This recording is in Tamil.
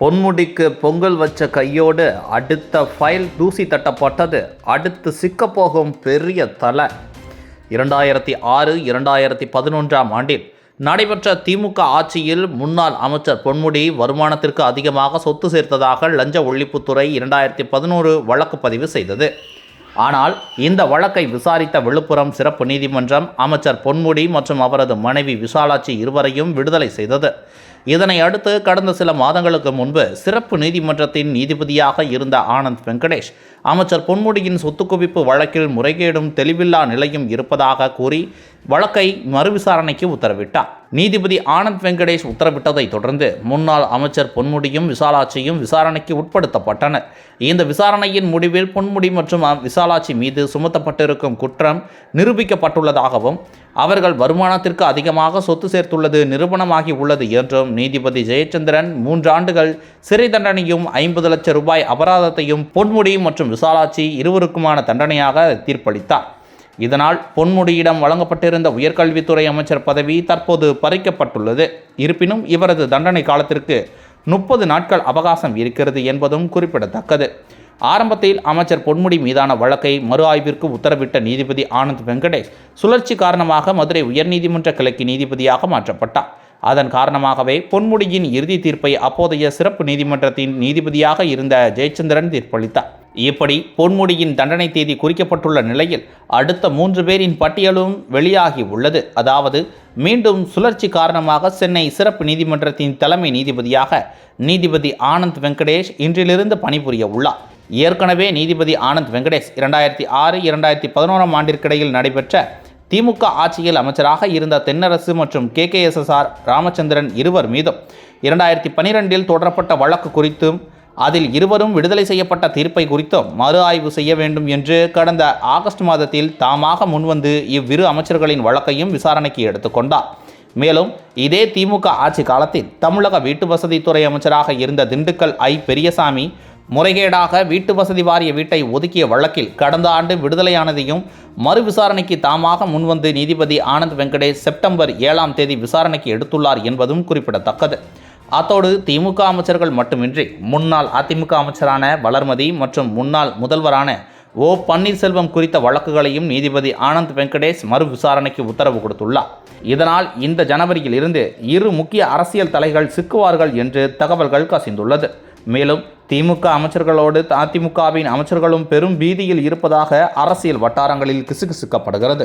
பொன்முடிக்கு பொங்கல் வச்ச கையோடு அடுத்த ஃபைல் தூசி தட்டப்பட்டது. அடுத்து சிக்கப்போகும் பெரிய தலை. இரண்டாயிரத்தி ஆறு இரண்டாயிரத்தி பதினொன்றாம் ஆண்டில் நடைபெற்ற திமுக ஆட்சியில் முன்னாள் அமைச்சர் பொன்முடி வருமானத்திற்கு அதிகமாக சொத்து சேர்த்ததாக லஞ்ச ஒழிப்புத்துறை இரண்டாயிரத்தி பதினோரு வழக்கு பதிவு செய்தது. ஆனால் இந்த வழக்கை விசாரித்த விழுப்புரம் சிறப்பு நீதிமன்றம் அமைச்சர் பொன்முடி மற்றும் அவரது மனைவி விசாலாட்சி இருவரையும் விடுதலை செய்தது. இதனை அடுத்து கடந்த சில மாதங்களுக்கு முன்பு சிறப்பு நீதிமன்றத்தின் நீதிபதியாக இருந்த ஆனந்த் வெங்கடேஷ் அமைச்சர் பொன்முடியின் சொத்து குவிப்பு வழக்கில் முறைகேடும் தெளிவில்லா நிலையும் இருப்பதாக கூறி வழக்கை மறுவிசாரணைக்கு உத்தரவிட்டார். நீதிபதி ஆனந்த் வெங்கடேஷ் உத்தரவிட்டதை தொடர்ந்து முன்னாள் அமைச்சர் பொன்முடியும் விசாலாட்சியும் விசாரணைக்கு உட்படுத்தப்பட்டனர். இந்த விசாரணையின் முடிவில் பொன்முடி மற்றும் விசாலாட்சி மீது சுமத்தப்பட்டிருக்கும் குற்றம் நிரூபிக்கப்பட்டுள்ளதாகவும் அவர்கள் வருமானத்திற்கு அதிகமாக சொத்து சேர்த்துள்ளது நிரூபணமாகி உள்ளது என்றும் நீதிபதி ஜெயச்சந்திரன் மூன்றாண்டுகள் சிறை தண்டனையும் ஐம்பது லட்சம் ரூபாய் அபராதத்தையும் பொன்முடி மற்றும் விசாலாட்சி இருவருக்குமான தண்டனையாக தீர்ப்பளித்தார். இதனால் பொன்முடியிடம் வழங்கப்பட்டிருந்த உயர்கல்வித்துறை அமைச்சர் பதவி தற்போது பறிக்கப்பட்டுள்ளது. இருப்பினும் இவரது தண்டனை காலத்திற்கு முப்பது நாட்கள் அவகாசம் இருக்கிறது என்பதும் குறிப்பிடத்தக்கது. ஆரம்பத்தில் அமைச்சர் பொன்முடி மீதான வழக்கை மறு ஆய்விற்கு உத்தரவிட்ட நீதிபதி ஆனந்த் வெங்கடேஷ் சுழற்சி காரணமாக மதுரை உயர்நீதிமன்ற கிழக்கு நீதிபதியாக மாற்றப்பட்டார். அதன் காரணமாகவே பொன்முடியின் இறுதி தீர்ப்பை அப்போதைய சிறப்பு நீதிமன்றத்தின் நீதிபதியாக இருந்த ஜெயச்சந்திரன் தீர்ப்பளித்தார். இப்படி பொன்முடியின் தண்டனை தேதி குறிக்கப்பட்டுள்ள நிலையில் அடுத்த மூன்று பேரின் பட்டியலும் வெளியாகி உள்ளது. அதாவது மீண்டும் சுழற்சி காரணமாக சென்னை சிறப்பு நீதிமன்றத்தின் தலைமை நீதிபதியாக நீதிபதி ஆனந்த் வெங்கடேஷ் இன்றிலிருந்து பணிபுரிய உள்ளார். ஏற்கனவே நீதிபதி ஆனந்த் வெங்கடேஷ் இரண்டாயிரத்தி ஆறு இரண்டாயிரத்தி பதினோராம் ஆண்டிற்கிடையில் நடைபெற்ற திமுக ஆட்சியில் அமைச்சராக இருந்த தென்னரசு மற்றும் கேகேஎஸ்எஸ்ஆர் ராமச்சந்திரன் இருவர் மீதும் இரண்டாயிரத்தி பனிரெண்டில் தொடரப்பட்ட வழக்கு குறித்தும் அதில் இருவரும் விடுதலை செய்யப்பட்ட தீர்ப்பை குறித்தும் மறு ஆய்வு செய்ய வேண்டும் என்று கடந்த ஆகஸ்ட் மாதத்தில் தாமாக முன்வந்து இவ்விரு அமைச்சர்களின் வழக்கையும் விசாரணைக்கு எடுத்துக்கொண்டார் மேலும் இதே திமுக ஆட்சி காலத்தில் தமிழக வீட்டு வசதித்துறை அமைச்சராக இருந்த திண்டுக்கல் ஐ பெரியசாமி முறைகேடாக வீட்டு வசதி வாரிய வீட்டை ஒதுக்கிய வழக்கில் கடந்த ஆண்டு விடுதலையானதையும் மறு விசாரணைக்கு தாமாக முன்வந்து நீதிபதி ஆனந்த் வெங்கடேஷ் செப்டம்பர் ஏழாம் தேதி விசாரணைக்கு எடுத்துள்ளார் என்பதும் குறிப்பிடத்தக்கது. அத்தோடு திமுக அமைச்சர்கள் மட்டுமின்றி முன்னாள் அதிமுக அமைச்சரான வளர்மதி மற்றும் முன்னாள் முதல்வரான ஓ பன்னீர்செல்வம் குறித்த வழக்குகளையும் நீதிபதி ஆனந்த் வெங்கடேஷ் மறு விசாரணைக்கு உத்தரவு கொடுத்துள்ளார். இதனால் இந்த ஜனவரியில் இருந்து இரு முக்கிய அரசியல் தலைகள் சிக்குவார்கள் என்று தகவல்கள் கசிந்துள்ளது. மேலும் திமுக அமைச்சர்களோடு அதிமுகவின் அமைச்சர்களும் பெரும் பீதியில் இருப்பதாக அரசியல் வட்டாரங்களில் கிசுகிசுக்கப்படுகிறது.